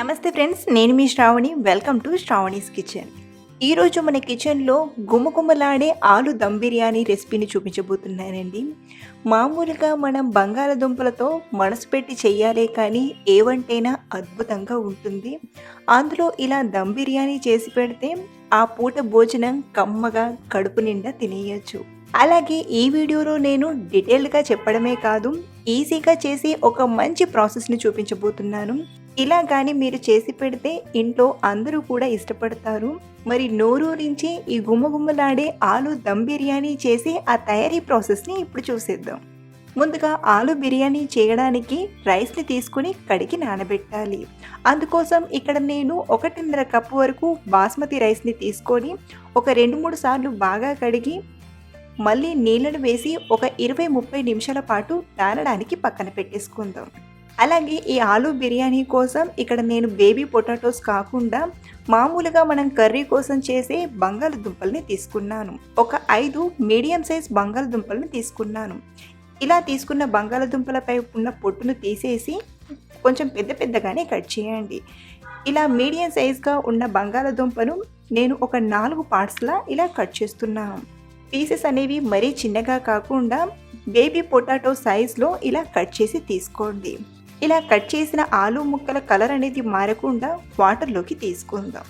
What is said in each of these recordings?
నమస్తే ఫ్రెండ్స్ నేను మీ Sravani. Welcome to Sravani's kitchen ఈరోజు మన కిచెన్లో గుమగుమలాడే ఆలు దమ్ బిర్యానీ రెసిపీని చూపించబోతున్నానండి. మామూలుగా మనం బంగాళదుంపలతో మనసు పెట్టి చెయ్యాలే కానీ ఏవంటైనా అద్భుతంగా ఉంటుంది. అందులో ఇలా దమ్ బిర్యానీ చేసి పెడితే ఆ పూట భోజనం కమ్మగా కడుపు నిండా తినేయచ్చు. అలాగే ఈ వీడియోలో నేను డీటెయిల్డ్గా చెప్పడమే కాదు ఈజీగా చేసి ఒక మంచి ప్రాసెస్ని చూపించబోతున్నాను. ఇలా కానీ మీరు చేసి పెడితే ఇంట్లో అందరూ కూడా ఇష్టపడతారు. మరి నోరూరించి ఈ గుమ్మగుమ్మలాడే ఆలు దమ్ బిర్యానీ చేసి ఆ తయారీ ప్రాసెస్ని ఇప్పుడు చూసేద్దాం. ముందుగా ఆలు బిర్యానీ చేయడానికి రైస్ని తీసుకుని కడిగి నానబెట్టాలి. అందుకోసం ఇక్కడ నేను ఒకటిన్నర కప్పు వరకు బాస్మతి రైస్ని తీసుకొని ఒక రెండు మూడు సార్లు బాగా కడిగి మళ్ళీ నీళ్ళను వేసి ఒక ఇరవై ముప్పై నిమిషాల పాటు నానడానికి పక్కన పెట్టేసుకుందాం. అలాగే ఈ ఆలు బిర్యానీ కోసం ఇక్కడ నేను బేబీ పొటాటోస్ కాకుండా మామూలుగా మనం కర్రీ కోసం చేసే బంగాళదుంపల్ని తీసుకున్నాను. ఒక ఐదు మీడియం సైజ్ బంగాళదుంపలను తీసుకున్నాను. ఇలా తీసుకున్న బంగాళదుంపలపై ఉన్న పొట్టును తీసేసి కొంచెం పెద్ద పెద్దగానే కట్ చేయండి. ఇలా మీడియం సైజ్గా ఉన్న బంగాళదుంపను నేను ఒక నాలుగు పార్ట్స్లా ఇలా కట్ చేస్తున్నాను పీసెస్ అనేవి మరీ చిన్నగా కాకుండా బేబీ పొటాటో సైజ్లో ఇలా కట్ చేసి తీసుకోండి. ఇలా కట్ చేసిన ఆలు ముక్కల కలర్ అనేది మారకుండా వాటర్లోకి తీసుకుందాం.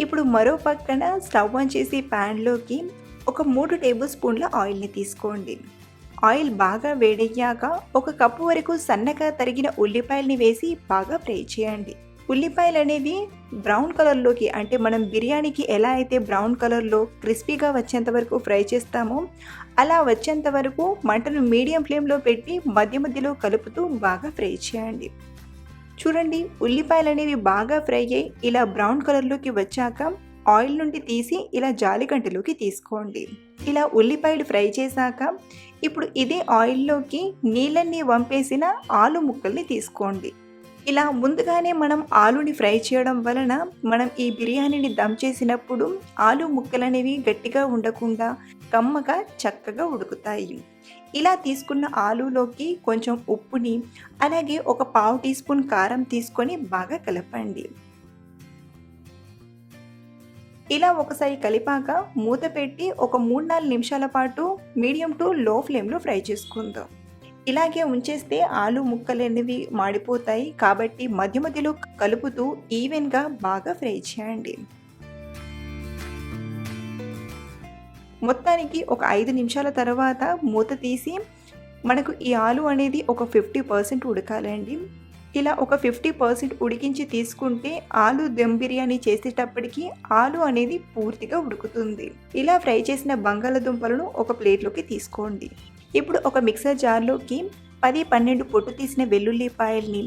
ఇప్పుడు మరో పక్కన స్టవ్ ఆన్ చేసి ప్యాన్లోకి ఒక మూడు టేబుల్ స్పూన్ల ఆయిల్ని తీసుకోండి. ఆయిల్ బాగా వేడయ్యాక ఒక కప్పు వరకు సన్నగా తరిగిన ఉల్లిపాయల్ని వేసి బాగా ఫ్రై చేయండి. ఉల్లిపాయలు అనేవి బ్రౌన్ కలర్లోకి అంటే మనం బిర్యానీకి ఎలా అయితే బ్రౌన్ కలర్లో క్రిస్పీగా వచ్చేంత వరకు ఫ్రై చేస్తామో అలా వచ్చేంత వరకు మంటను మీడియం ఫ్లేమ్లో పెట్టి మధ్య మధ్యలో కలుపుతూ బాగా ఫ్రై చేయండి. చూడండి ఉల్లిపాయలు అనేవి బాగా ఫ్రై అయ్యి ఇలా బ్రౌన్ కలర్లోకి వచ్చాక ఆయిల్ నుండి తీసి ఇలా జాలిగంటలోకి తీసుకోండి. ఇలా ఉల్లిపాయలు ఫ్రై చేశాక ఇప్పుడు ఇదే ఆయిల్లోకి నీళ్ళన్నీ వంపేసిన ఆలు ముక్కల్ని తీసుకోండి. ఇలా ముందుగానే మనం ఆలుని ఫ్రై చేయడం వలన మనం ఈ బిర్యానీని దమ్ చేసినప్పుడు ఆలు ముక్కలనేవి గట్టిగా ఉండకుండా కమ్మగా చక్కగా ఉడుకుతాయి. ఇలా తీసుకున్న ఆలులోకి కొంచెం ఉప్పుని అలాగే ఒక పావు టీ స్పూన్ కారం తీసుకొని బాగా కలపండి. ఇలా ఒకసారి కలిపాక మూత పెట్టి ఒక మూడు నాలుగు నిమిషాల పాటు మీడియం టు లో ఫ్లేమ్లో ఫ్రై చేసుకుందాం. ఇలాగే ఉంచేస్తే ఆలు ముక్కలు అనేవి మాడిపోతాయి. కాబట్టి మధ్య మధ్యలో కలుపుతూ ఈవెన్గా బాగా ఫ్రై చేయండి. మొత్తానికి ఒక ఐదు నిమిషాల తర్వాత మూత తీసి మనకు ఈ ఆలు అనేది ఒక ఫిఫ్టీ పర్సెంట్ ఉడకాలండి. ఇలా ఒక ఫిఫ్టీ పర్సెంట్ ఉడికించి తీసుకుంటే ఆలు దమ్ బిర్యానీ చేసేటప్పటికి ఆలు అనేది పూర్తిగా ఉడుకుతుంది. ఇలా ఫ్రై చేసిన బంగాళదుంపలను ఒక ప్లేట్లోకి తీసుకోండి. ఇప్పుడు ఒక మిక్సర్ జార్లోకి పది పన్నెండు పొట్టు తీసిన వెల్లుల్లిపాయల్ని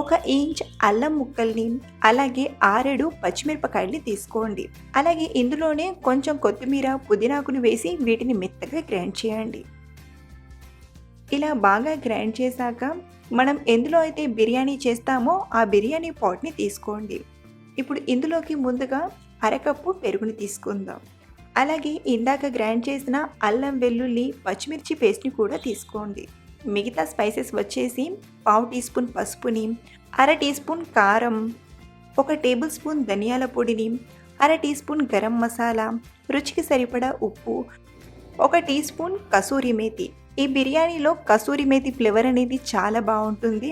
ఒక ఇంచ్ అల్లం ముక్కల్ని అలాగే ఆరేడు పచ్చిమిరపకాయల్ని తీసుకోండి. అలాగే ఇందులోనే కొంచెం కొత్తిమీర పుదీనాకుని వేసి వీటిని మెత్తగా గ్రైండ్ చేయండి. ఇలా బాగా గ్రైండ్ చేశాక మనం ఎందులో అయితే బిర్యానీ చేస్తామో ఆ బిర్యానీ పాట్ని తీసుకోండి. ఇప్పుడు ఇందులోకి ముందుగా అరకప్పు పెరుగుని తీసుకుందాం. అలాగే ఇందాక గ్రైండ్ చేసిన అల్లం వెల్లుల్లి పచ్చిమిర్చి పేస్ట్ని కూడా తీసుకోండి. మిగతా స్పైసెస్ వచ్చేసి పావు టీ స్పూన్ పసుపుని అర టీ స్పూన్ కారం ఒక టేబుల్ స్పూన్ ధనియాల పొడిని అర టీ స్పూన్ గరం మసాలా రుచికి సరిపడా ఉప్పు ఒక టీ స్పూన్ కసూరి మేతి. ఈ బిర్యానీలో కసూరి మేతి ఫ్లేవర్ అనేది చాలా బాగుంటుంది.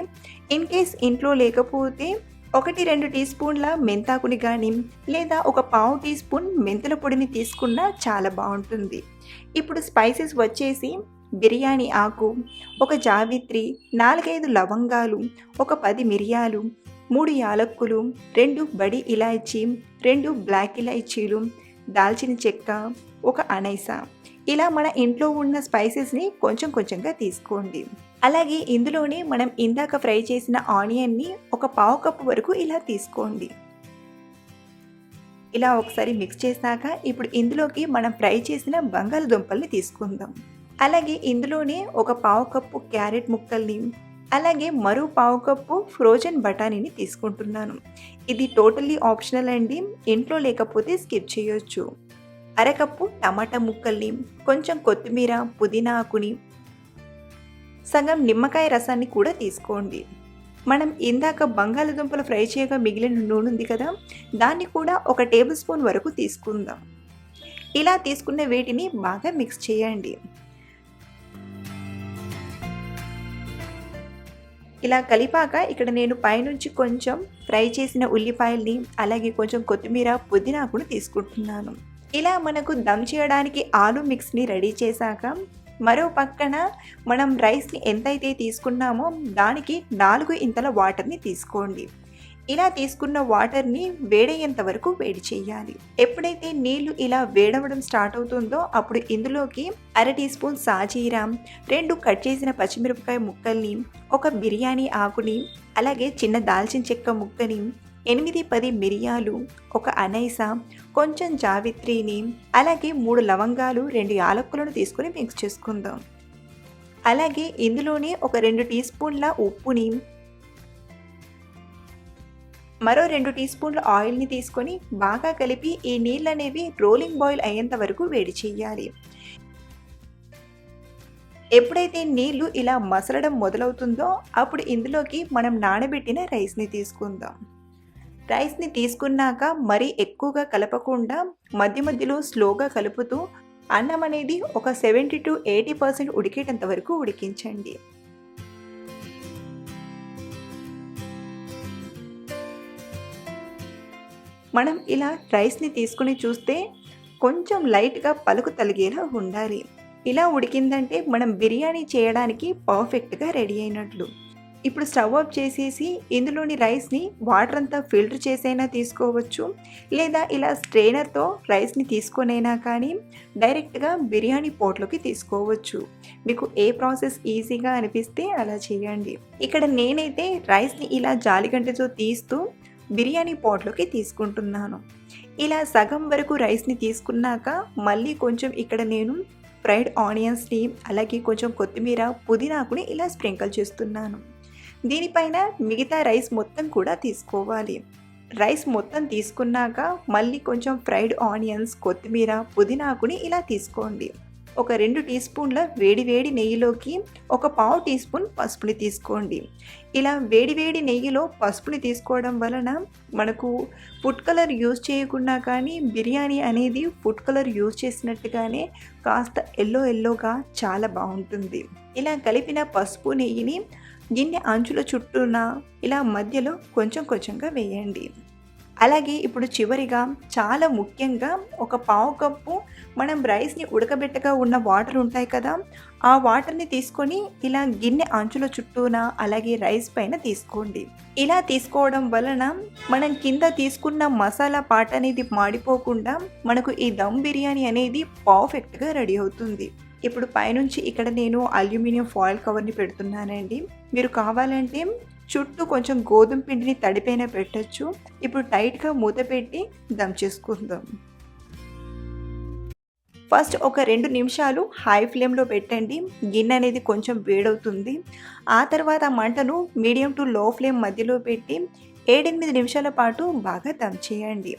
ఇన్ కేస్ ఇంట్లో లేకపోతే ఒకటి రెండు టీ స్పూన్ల మెంతాకుని కానీ లేదా ఒక పావు టీ స్పూన్ మెంతుల పొడిని తీసుకున్నా చాలా బాగుంటుంది. ఇప్పుడు స్పైసెస్ వచ్చేసి బిర్యానీ ఆకు ఒక జావిత్రి నాలుగైదు లవంగాలు ఒక పది మిరియాలు మూడు యాలక్కులు రెండు బడి ఇలాచీ రెండు బ్లాక్ ఇలాచీలు దాల్చిన చెక్క ఒక అనైసా. ఇలా మన ఇంట్లో ఉన్న స్పైసెస్ని కొంచెం కొంచెంగా తీసుకోండి. అలాగే ఇందులోనే మనం ఇందాక ఫ్రై చేసిన ఆనియన్ని ఒక పావు కప్పు వరకు ఇలా తీసుకోండి. ఇలా ఒకసారి మిక్స్ చేశాక ఇప్పుడు ఇందులోకి మనం ఫ్రై చేసిన బంగాళదుంపల్ని తీసుకుందాం. అలాగే ఇందులోనే ఒక పావు కప్పు క్యారెట్ ముక్కల్ని అలాగే మరో పావు కప్పు ఫ్రోజన్ బఠానీని తీసుకుంటున్నాను. ఇది టోటల్లీ ఆప్షనల్ అండి ఇంట్లో లేకపోతే స్కిప్ చేయొచ్చు. అరకప్పు టమాటా ముక్కల్ని కొంచెం కొత్తిమీర పుదీనా ఆకుని సగం నిమ్మకాయ రసాన్ని కూడా తీసుకోండి. మనం ఇందాక బంగాళదుంపలు ఫ్రై చేయగా మిగిలిన నూనె ఉంది కదా దాన్ని కూడా ఒక టేబుల్ స్పూన్ వరకు తీసుకుందాం. ఇలా తీసుకున్న వీటిని బాగా మిక్స్ చేయండి. ఇలా కలిపాక ఇక్కడ నేను పైనుంచి కొంచెం ఫ్రై చేసిన ఉల్లిపాయల్ని అలాగే కొంచెం కొత్తిమీర పుదీనాకును తీసుకుంటున్నాను. ఇలా మనకు దమ్ చేయడానికి ఆలు మిక్స్ని రెడీ చేశాక మరో పక్కన మనం రైస్ని ఎంతైతే తీసుకున్నామో దానికి నాలుగు ఇంతల వాటర్ని తీసుకోండి. ఇలా తీసుకున్న వాటర్ని వేడయ్యేంత వరకు వేడి చేయాలి. ఎప్పుడైతే నీళ్ళు ఇలా వేడవడం స్టార్ట్ అవుతుందో అప్పుడు ఇందులోకి అర టీ స్పూన్ సాజీరా రెండు కట్ చేసిన పచ్చిమిరపకాయ ముక్కల్ని ఒక బిర్యానీ ఆకుని అలాగే చిన్న దాల్చిన చెక్క ముక్కని ఎనిమిది పది మిరియాలు ఒక అనైస కొంచెం జావిత్రిని అలాగే మూడు లవంగాలు రెండు యాలక్కులను తీసుకొని మిక్స్ చేసుకుందాం. అలాగే ఇందులోనే ఒక రెండు టీ స్పూన్ల ఉప్పుని మరో రెండు టీ స్పూన్ల ఆయిల్ని తీసుకొని బాగా కలిపి ఈ నీళ్ళు అనేవి రోలింగ్ బాయిల్ అయ్యేంత వరకు వేడి చేయాలి. ఎప్పుడైతే నీళ్ళు ఇలా మసలడం మొదలవుతుందో అప్పుడు ఇందులోకి మనం నానబెట్టిన రైస్ని తీసుకుందాం. రైస్ని తీసుకున్నాక మరీ ఎక్కువగా కలపకుండా మధ్య మధ్యలో స్లోగా కలుపుతూ అన్నం అనేది ఒక సెవెంటీ టు ఎయిటీ పర్సెంట్ ఉడికేటంత వరకు ఉడికించండి. మనం ఇలా రైస్ని తీసుకుని చూస్తే కొంచెం లైట్గా పలుకు తలిగేలా ఉండాలి. ఇలా ఉడికిందంటే మనం బిర్యానీ చేయడానికి పర్ఫెక్ట్గా రెడీ అయినట్లు. ఇప్పుడు స్టవ్ ఆఫ్ చేసేసి ఇందులోని రైస్ని వాటర్ అంతా ఫిల్టర్ చేసైనా తీసుకోవచ్చు. లేదా ఇలా స్ట్రెయినర్తో రైస్ని తీసుకొనైనా కానీ డైరెక్ట్గా బిర్యానీ పోట్లోకి తీసుకోవచ్చు. మీకు ఏ ప్రాసెస్ ఈజీగా అనిపిస్తే అలా చేయండి. ఇక్కడ నేనైతే రైస్ని ఇలా జాలిగంటతో తీస్తూ బిర్యానీ పాట్లోకి తీసుకుంటున్నాను. ఇలా సగం వరకు రైస్ని తీసుకున్నాక మళ్ళీ కొంచెం ఇక్కడ నేను ఫ్రైడ్ ఆనియన్స్ని అలాగే కొంచెం కొత్తిమీర పుదీనాకుని ఇలా స్ప్రింకల్ చేస్తున్నాను. దీనిపైన మిగతా రైస్ మొత్తం కూడా తీసుకోవాలి. రైస్ మొత్తం తీసుకున్నాక మళ్ళీ కొంచెం ఫ్రైడ్ ఆనియన్స్ కొత్తిమీర పుదీనాకుని ఇలా తీసుకోండి. ఒక రెండు టీ స్పూన్ల వేడి వేడి నెయ్యిలోకి ఒక పావు టీ స్పూన్ పసుపుని తీసుకోండి. ఇలా వేడి వేడి నెయ్యిలో పసుపుని తీసుకోవడం వలన మనకు ఫుడ్ కలర్ యూజ్ చేయకుండా కానీ బిర్యానీ అనేది ఫుడ్ కలర్ యూజ్ చేసినట్టుగానే కాస్త ఎల్లో ఎల్లోగా చాలా బాగుంటుంది. ఇలా కలిపిన పసుపు నెయ్యిని గిన్నె అంచుల చుట్టూన? ఇలా మధ్యలో కొంచెం కొంచెంగా వేయండి. అలాగే ఇప్పుడు చివరిగా చాలా ముఖ్యంగా ఒక పావు కప్పు మనం రైస్ని ఉడకబెట్టగా ఉన్న వాటర్ ఉంటాయి కదా ఆ వాటర్ని తీసుకొని ఇలా గిన్నె అంచుల చుట్టూన? అలాగే రైస్ పైన తీసుకోండి. ఇలా తీసుకోవడం వలన మనం కింద తీసుకున్న మసాలా పాట అనేది మాడిపోకుండా మనకు ఈ దమ్ బిర్యానీ అనేది పర్ఫెక్ట్గా రెడీ అవుతుంది. ఇప్పుడు పైనుంచి ఇక్కడ నేను అల్యూమినియం ఫాయిల్ కవర్ని పెడుతున్నానండి. మీరు కావాలంటే చుట్టూ కొంచెం గోధుమ పిండిని తడిపైన పెట్టచ్చు. ఇప్పుడు టైట్గా మూత పెట్టి దమ్ చేసుకుందాం. ఫస్ట్ ఒక రెండు నిమిషాలు హై ఫ్లేమ్లో పెట్టండి. గిన్నె అనేది కొంచెం వేడవుతుంది. ఆ తర్వాత మంటను మీడియం టు లో ఫ్లేమ్ మధ్యలో పెట్టి ఏడెనిమిది నిమిషాల పాటు బాగా దమ్ చేయండి.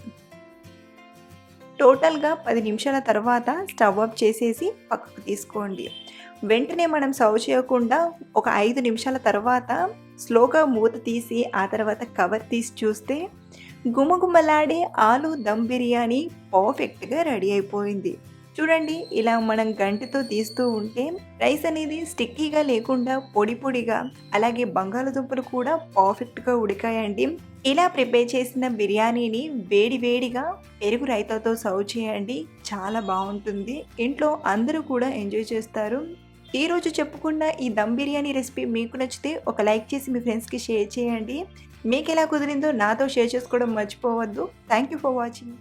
టోటల్గా పది నిమిషాల తర్వాత స్టవ్ ఆఫ్ చేసేసి పక్కకు తీసుకోండి. వెంటనే మనం సర్వ్ చేయకుండా ఒక ఐదు నిమిషాల తర్వాత స్లోగా మూత తీసి ఆ తర్వాత కవర్ తీసి చూస్తే గుమగుమలాడే ఆలు దమ్ బిర్యానీ పర్ఫెక్ట్గా రెడీ అయిపోయింది. చూడండి ఇలా మనం గంటితో తీస్తూ ఉంటే రైస్ అనేది స్టిక్కీగా లేకుండా పొడి పొడిగా అలాగే బంగాళదుంపలు కూడా పర్ఫెక్ట్గా ఉడికాయండి. ఇలా ప్రిపేర్ చేసిన బిర్యానీని వేడి వేడిగా పెరుగు రైతాతో సర్వ్ చేయండి. చాలా బాగుంటుంది. ఇంట్లో అందరూ కూడా ఎంజాయ్ చేస్తారు. ఈరోజు చెప్పుకున్న ఈ దమ్ బిర్యానీ రెసిపీ మీకు నచ్చితే ఒక లైక్ చేసి మీ ఫ్రెండ్స్కి షేర్ చేయండి. మీకు ఎలా కుదిరిందో నాతో షేర్ చేసుకోవడం మర్చిపోవద్దు. Thank you for watching.